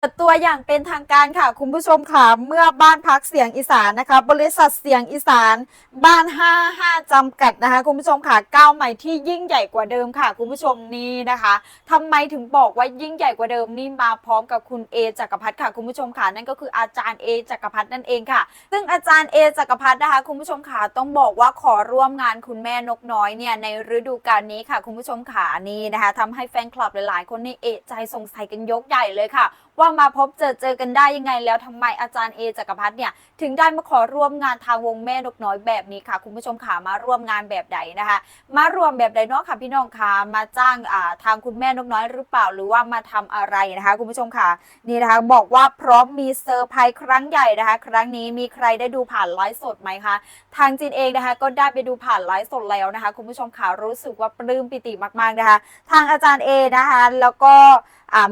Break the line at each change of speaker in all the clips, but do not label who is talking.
เปิดตัวอย่างเป็นทางการค่ะ คุณผู้ชมค่ะ เมื่อบ้านพักเสียงอีสานนะคะ บริษัทเสียงอีสาน บ้าน 55 จำกัดนะคะ คุณผู้ชมค่ะก้าวใหม่ที่ยิ่งใหญ่กว่าเดิมค่ะ คุณผู้ชมนี่นะคะทำไมถึงบอกว่ายิ่งใหญ่กว่าเดิมนี่มาพร้อมกับคุณเอจักรพัฒน์ค่ะคุณผู้ชมค่ะนั่นก็คืออาจารย์เอจักรพัฒน์นั่นเองค่ะ ซึ่งอาจารย์เอจักรพัฒน์นะคะ คุณผู้ชมค่ะต้องบอกว่าขอร่วมงานคุณแม่นกน้อยเนี่ยในฤดูกาลนี้ค่ะ คุณผู้ชมค่ะนี่นะคะทำให้แฟนคลับหลาย ๆ คนนี่เอะใจสงสัยกันยกใหญ่เลยค่ะ ว่ามาพบเจอเจอกันได้ยังไง แล้วทำไมอาจารย์เอจักรพัฒน์เนี่ยถึงได้มาขอร่วมงานทางวงแม่นกน้อยแบบนี้ค่ะ คุณผู้ชมค่ะมาร่วมงานแบบใดนะคะ มารวมแบบใดเนาะค่ะพี่น้องค่ะมาจ้างอ่าทางคุณแม่นกน้อยหรือเปล่าหรือว่ามาทำอะไรนะคะ คุณผู้ชมค่ะนี่นะคะบอกว่าพร้อมมีเซอร์ไพรส์ครั้งใหญ่นะคะ ครั้งนี้มีใครได้ดูผ่านไลฟ์สดไหมคะทางจีนเองนะคะก็ได้ไปดูผ่านไลฟ์สดแล้วนะคะ คุณผู้ชมค่ะรู้สึกว่าปลื้มปิติมากๆนะคะ ทางอาจารย์เอนะคะ แล้วก็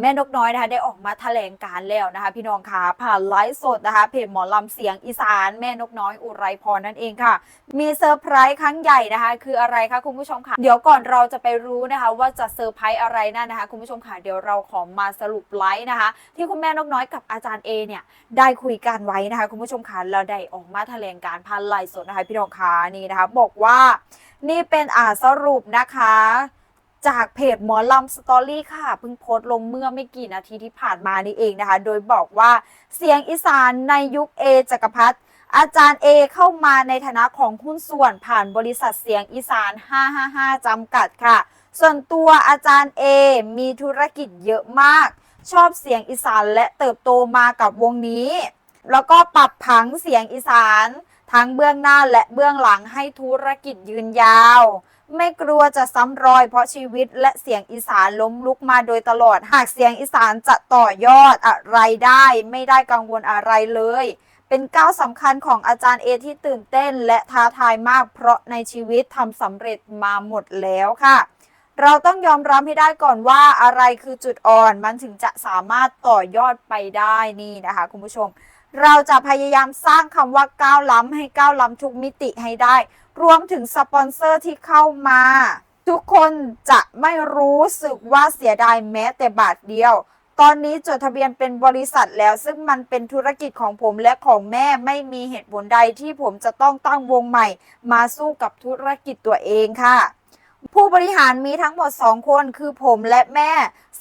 แม่นกน้อยนะคะได้ออกมาแถลงการแล้วนะคะ พี่น้องคะผ่านไลฟ์สดนะคะเพจหมอลำเสียงอีสานแม่นกน้อยอุไรพรนั่นเองค่ะ มีเซอร์ไพรส์ครั้งใหญ่นะคะ คืออะไรคะคุณผู้ชมคะเดี๋ยวก่อนเราจะไปรู้นะคะ ว่าจะเซอร์ไพรส์อะไรนั่นนะคะ คุณผู้ชมคะเดี๋ยวเราขอมาสรุปไลฟ์นะคะ ที่คุณแม่นกน้อยกับอาจารย์เอเนี่ยได้คุยกันไว้นะคะ คุณผู้ชมคะเราได้ออกมาแถลงการผ่านไลฟ์สดนะคะพี่น้องคะนี่นะคะ บอกว่านี่เป็นอ่าสรุปนะคะ จากเพจหมอลำสตอรี่ค่ะเพิ่งโพสต์ลงเมื่อไม่กี่นาทีที่ผ่านมานี่เองนะคะ โดยบอกว่าเสียงอีสานในยุคเอจักรพัฒอาจารย์เอเข้ามาในฐานะของหุ้นส่วนผ่านบริษัทเสียงอีสาน 555 จำกัดค่ะ ส่วนตัวอาจารย์เอมีธุรกิจเยอะมาก ชอบเสียงอีสานและเติบโตมากับวงนี้ แล้วก็ปรับผังเสียงอีสาน ทั้งเบื้องหน้าและเบื้องหลังให้ธุรกิจยืนยาว ไม่กลัวจะซ้ำรอยเพราะชีวิตและเสียงอีสานล้มลุกมาโดยตลอด หากเสียงอีสานจะต่อยอดอะไรได้ ไม่ได้กังวลอะไรเลย เป็นก้าวสำคัญของอาจารย์เอที่ตื่นเต้น และท้าทายมากเพราะในชีวิตทำสำเร็จมาหมดแล้วค่ะ เราต้องยอมรับให้ได้ก่อนว่าอะไรคือจุดอ่อนมันถึงจะสามารถต่อยอดไปได้นี่นะคะ คุณผู้ชม เราจะพยายามสร้างคำว่าก้าวล้ำให้ก้าวล้ำทุกมิติให้ได้ รวมถึงสปอนเซอร์ที่เข้ามา ทุกคนจะไม่รู้สึกว่าเสียดายแม้แต่บาทเดียว ตอนนี้จดทะเบียนเป็นบริษัทแล้ว ซึ่งมันเป็นธุรกิจของผมและของแม่ไม่มีเหตุผลใดที่ผมจะต้องตั้งวงใหม่ มาสู้กับธุรกิจตัวเองค่ะ ผู้บริหารมีทั้งหมด 2 คนคือผมและแม่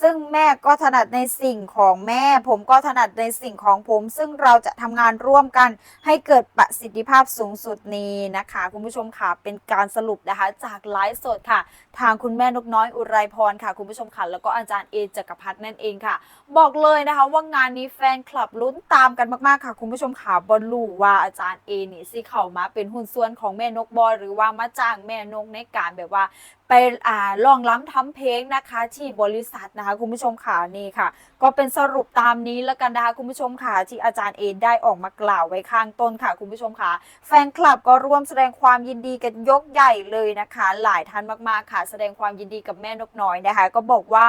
ซึ่งแม่ก็ถนัดในสิ่งของแม่ ผมก็ถนัดในสิ่งของผม ซึ่งเราจะทำงานร่วมกันให้เกิดประสิทธิภาพสูงสุดนี้นะคะ คุณผู้ชมค่ะเป็นการสรุปนะคะ จากไลฟ์สดค่ะ ทางคุณแม่นกน้อยอุไรพรค่ะ คุณผู้ชมค่ะแล้วก็อาจารย์เอจักรพัฒน์นั่นเองค่ะ บอกเลยนะคะว่างานนี้แฟนคลับลุ้นตามกันมากๆค่ะ คุณผู้ชมค่ะบอลลูว่าอาจารย์เอนี่สิเข้ามาเป็นหุ้นส่วนของแม่นกบอยหรือว่ามาจ้างแม่นกในการแบบว่าไปอ่าลองล้ำทำเพลงนะคะที่บริษัทนะคะคุณผู้ชมค่ะนี่ค่ะ ก็เป็นสรุปตามนี้แล้วกันนะคะคุณผู้ชมค่ะที่อาจารย์เอได้ออกมากล่าวไว้ข้างต้นค่ะคุณผู้ชมค่ะ แฟนคลับก็ร่วมแสดงความยินดีกันยกใหญ่เลยนะคะ หลายท่านมากๆค่ะ แสดงความยินดีกับแม่นกน้อยนะคะ ก็บอกว่า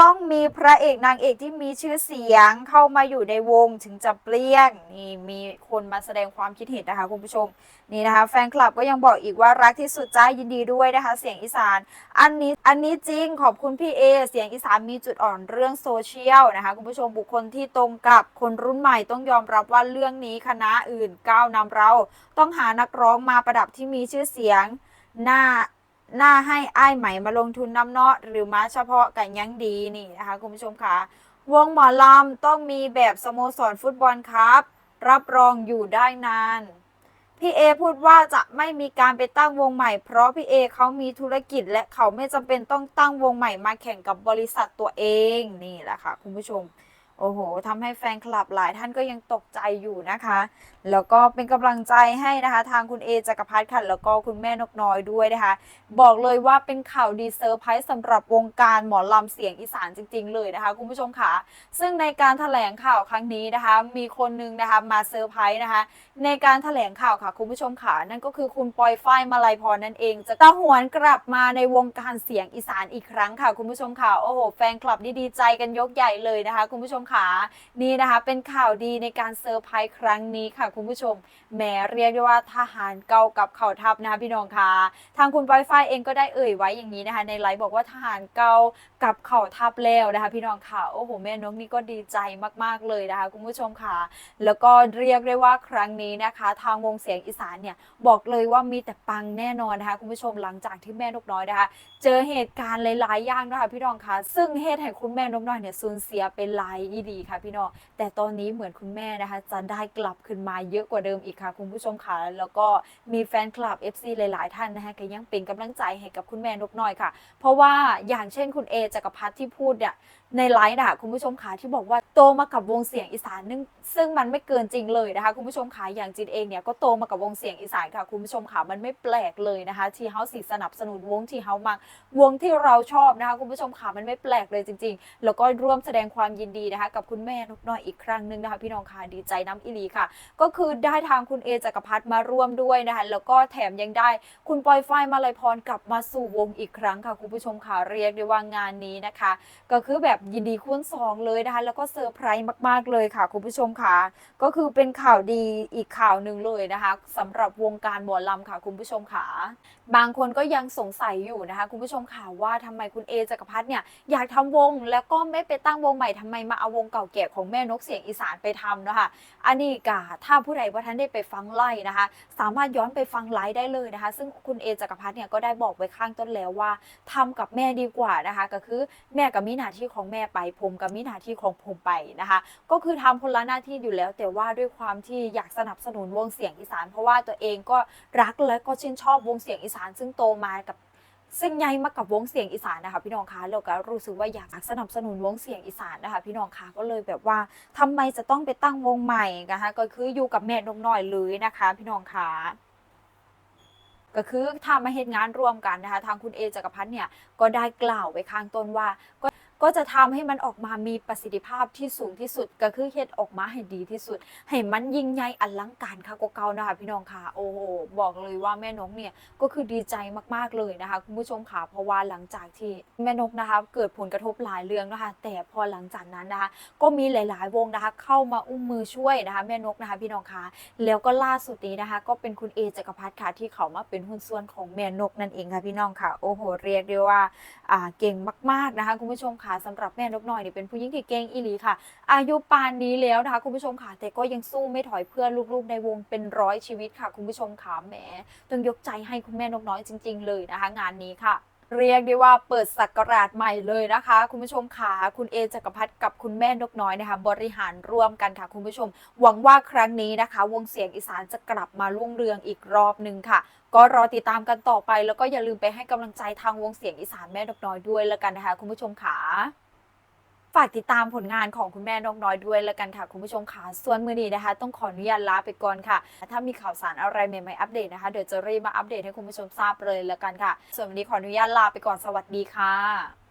ต้องมีพระเอกนางเอกที่มีชื่อเสียงเข้ามาอยู่ในวงถึงจะเปรี้ยงนี่มีคนมาแสดงความคิดเห็นนะคะคุณผู้ชมนี่นะคะ แฟนคลับก็ยังบอกอีกว่ารักที่สุดจ้ายินดีด้วยนะคะ เสียงอีสาน อันนี้อันนี้จริงขอบคุณพี่เอเสียงอีสานมีจุดอ่อนเรื่องโซเชียลนะคะคุณผู้ชมบุคคลที่ตรงกับคนรุ่นใหม่ต้องยอมรับว่าเรื่องนี้คณะอื่นก้าวนำเรา ต้องหานักร้องมาประดับที่มีชื่อเสียงหน้า หน้าให้อ้ายใหม่มาลงทุนน้ำเนาะหรือมาเฉพาะกันยังดีนี่นะคะคุณผู้ชมคะวงหมอลำต้องมีแบบสโมสรฟุตบอลครับ รับรองอยู่ได้นาน พี่เอพูดว่าจะไม่มีการไปตั้งวงใหม่ เพราะพี่เอเขามีธุรกิจและเขาไม่จำเป็นต้องตั้งวงใหม่มาแข่งกับบริษัทตัวเองนี่แหละค่ะคุณผู้ชม โอ้โหทำให้แฟนคลับหลายท่านก็ยังตกใจอยู่นะคะ แล้วก็เป็นกำลังใจให้นะคะ ทางคุณเอจักรพัฒน์ค่ะแล้วก็คุณแม่นกน้อยด้วยนะคะ บอกเลยว่าเป็นข่าวดีเซอร์ไพรส์สำหรับวงการหมอลำเสียงอีสานจริง ๆ เลยนะคะ คุณผู้ชมค่ะ ซึ่งในการแถลงข่าวครั้งนี้นะคะ มีคนนึงนะคะมาเซอร์ไพรส์นะคะ ในการแถลงข่าวค่ะ คุณผู้ชมค่ะนั่นก็คือคุณปอยฝ้ายมาลัยพรนั่นเอง จะตะหวนกลับมาในวงการเสียงอีสานอีกครั้งค่ะ คุณผู้ชมค่ะโอ้โหแฟนคลับนี่ดีใจกันยกใหญ่เลยนะคะ คุณผู้ชมขานี่นะคะเป็นข่าวดีในการเซอร์ไพรส์ครั้งนี้ค่ะคุณผู้ชมแหมเรียกได้ว่าทหารเก่ากับเข่าทัพนะคะพี่น้องคะทางคุณปอยไฟเองก็ได้เอ่ยไว้อย่างนี้นะคะ ในไลฟ์บอกว่าทหารเก่ากับเข่าทัพแล้วนะคะ พี่น้องค่ะโอ้โหแม่นกนี่ก็ดีใจมากๆเลยนะคะ คุณผู้ชมค่ะ แล้วก็เรียกได้ว่าครั้งนี้นะคะ ทางวงเสียงอีสานเนี่ยบอกเลยว่ามีแต่ปังแน่นอนนะคะคุณผู้ชมหลังจากที่แม่นกน้อยนะคะ เจอเหตุการณ์หลายๆอย่างนะคะพี่น้องคะซึ่งเหตุให้คุณแม่นกน้อยเนี่ยสูญเสียเป็นหลายอีดีค่ะพี่น้องแต่ตอนนี้เหมือนคุณแม่นะคะ จะได้กลับขึ้นมาเยอะกว่าเดิมอีกค่ะ คุณผู้ชมค่ะแล้วก็มีแฟนคลับ FC หลาย ๆ ท่านนะคะก็ยังเป็นกำลังใจให้กับคุณแม่นกน้อยค่ะ เพราะว่าอย่างเช่นคุณเอจักรพัฒน์ที่พูดเนี่ยในไลฟ์อะคุณผู้ชมค่ะที่บอกว่าโตมากับวงเสียงอีสานนึงซึ่งมันไม่เกินจริงเลยนะคะ คุณผู้ชมค่ะอย่างจินเองเนี่ยก็โตมากับวงเสียงอีสานค่ะคุณผู้ชมค่ะมันไม่แปลกเลยนะคะ ที่เฮาสิสนับสนุนวงที่เฮามักวงที่เราชอบนะคะ คุณผู้ชมค่ะมันไม่แปลกเลยจริง ๆ แล้วก็ร่วมแสดงความยินดีนะคะกับคุณแม่นกน้อยอีกครั้งหนึ่งนะคะ พี่น้องค่ะดีใจน้ำอิลีค่ะ ก็คือได้ทางคุณเอจักรพัฒน์มาร่วมด้วยนะคะแล้วก็แถมยังได้คุณปอยฝ้ายมาลัยพรกลับมาสู่วงอีกครั้งค่ะ คุณผู้ชมค่ะเรียกได้ว่างานนี้นะคะ ก็คือแบบยินดีคูณสองเลยนะคะแล้วก็เซอร์ไพรส์มากๆเลยค่ะ คุณผู้ชมค่ะก็คือเป็นข่าวดีอีกข่าวหนึ่งเลยนะคะสำหรับวงการหมอลำค่ะ คุณผู้ชมค่ะบางคนก็ยังสงสัยอยู่นะคะ คุณผู้ชมค่ะว่าทำไมคุณเอจักรพัฒน์เนี่ยอยากทำวงแล้วก็ไม่ไปตั้งวงใหม่ทำไมมาเอาวงงเก่าแก่ของแม่นกเสียงอีสานไปทำนะคะอันนี้กะถ้าผู้ใดว่าท่านได้ไปฟังไล่นะคะ สามารถย้อนไปฟังไลฟ์ได้เลยนะคะ ซึ่งคุณเอจักรพัฒน์เนี่ยก็ได้บอกไว้ข้างต้นแล้วว่าทำกับแม่ดีกว่านะคะ ก็คือแม่กับมิหน้าที่ของแม่ไปผมกับมิหน้าที่ของผมไปนะคะ ก็คือทำคนละหน้าที่อยู่แล้ว แต่ว่าด้วยความที่อยากสนับสนุนวงเสียงอีสาน เพราะว่าตัวเองก็รักและก็ชื่นชอบวงเสียงอีสาน ซึ่งโตมากับ ซึ่งใหญ่มากับวงเสียงอีสานนะคะพี่น้องคะเราก็รู้สึกว่าอยากสนับสนุนวงเสียงอีสานนะคะพี่น้องคะก็เลยแบบว่าทำไมจะต้องไปตั้งวงใหม่นะคะก็คืออยู่กับแม่นกน้อยเลยนะคะ พี่น้องคะก็คือทำมาเหตุงานร่วมกันนะคะ ทางคุณเอจักรพันธ์เนี่ยก็ได้กล่าวไว้ข้างต้นว่าก็ ก็จะทำให้มันออกมามีประสิทธิภาพที่สูงที่สุด ก็คือเฮ็ดออกมาให้ดีที่สุด ให้มันยิ่งใหญ่อลังการค่ะกเก่านะคะพี่น้องค่ะโอ้โหบอกเลยว่าแม่นกเนี่ยก็คือดีใจมากๆเลยนะคะคุณผู้ชมค่ะเพราะว่าหลังจากที่แม่นกนะคะเกิดผลกระทบหลายเรื่องนะคะแต่พอหลังจากนั้นนะคะก็มีหลาย ๆ วงนะคะเข้ามาอุ้มมือช่วยนะคะแม่นกนะคะพี่น้องค่ะแล้วก็ล่าสุดนี้นะคะ ก็เป็นคุณเอจักรพัฒน์ค่ะที่เขามาเป็นหุ้นส่วนของแม่นกนั่นเองค่ะพี่น้องค่ะโอ้โหเรียกได้ว่าเก่งมาก ๆนะคะคุณผู้ชมค่ะสำหรับแม่นกน้อยเนี่ยเป็นผู้หญิงที่เก่งอีหลีค่ะ อายุปานนี้แล้วนะคะคุณผู้ชมค่ะ แต่ก็ยังสู้ไม่ถอยเพื่อลูกๆในวงเป็นร้อยชีวิตค่ะ คุณผู้ชมค่ะแหมต้องยกใจให้คุณแม่นกน้อยจริง ๆ เลยนะคะ งานนี้ค่ะ เรียกได้ว่าเปิดศักราชใหม่เลยนะคะ คุณผู้ชมค่ะคุณเอจักรพัฒน์กับคุณแม่นกน้อยนะคะ บริหารร่วมกันค่ะคุณผู้ชม หวังว่าครั้งนี้นะคะ วงเสียงอีสานจะกลับมาลุ่งเรืองอีกรอบหนึ่งค่ะ ก็รอติดตามกันต่อไป แล้วก็อย่าลืมไปให้กำลังใจทางวงเสียงอีสานแม่นกน้อยด้วยแล้วกันนะคะ คุณผู้ชมค่ะ ฝากติดตามผลงานของคุณแม่นกน้อยด้วยแล้วกันค่ะ คุณผู้ชมค่ะส่วนมือนี้นะคะ ต้องขออนุญาตลาไปก่อนค่ะ ถ้ามีข่าวสารอะไรใหม่ๆอัปเดตนะคะเดี๋ยวจะรีบมาอัปเดตให้คุณผู้ชมทราบเลยแล้วกันค่ะ ส่วนวันนี้ขออนุญาตลาไปก่อนสวัสดีค่ะ